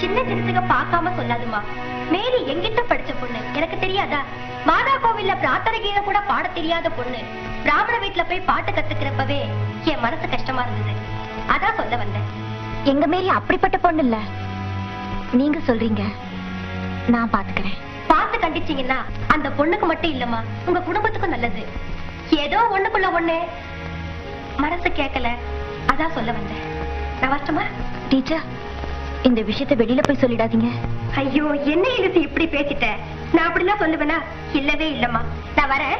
சின்ன சின்னதுங்க பார்க்காம சொல்லாதுமா? மேரி எங்கிட்ட படிச்ச பொண்ணு. எனக்கு தெரியாதா? மாதா கோவில்ல பிரார்த்தனை கீதை கூட பாட தெரியாத பொண்ணு. பிராமண வீட்டுல போய் பாட்டு கத்துக்கிறப்பவே என் மனசு கஷ்டமா இருந்தது. அதான் சொல்ல வந்தேன். எங்க மேரி அப்படிப்பட்ட பொண்ணு இல்ல. நீங்க சொல்றீங்க. நான் பாத்துக்கிறேன். பார்த்து கண்டிச்சீங்கன்னா அந்த பொண்ணுக்கு மட்டும் இல்லம்மா. உங்க குடும்பத்துக்கும் நல்லது. ஏதோ ஒண்ணுக்குள்ள ஒண்ணு. மனசு கேட்கல அதான் சொல்ல வந்தேன். நான் வரட்டுமா? டீச்சர் இந்த விஷயத்தை வெளியில போய் சொல்லிடாதீங்க. ஐயோ என்ன எழுத்து இப்படி பேசிட்ட? நான் அப்படிலாம் சொல்லுவேனா? இல்லவே இல்லம்மா. நான் வரேன்.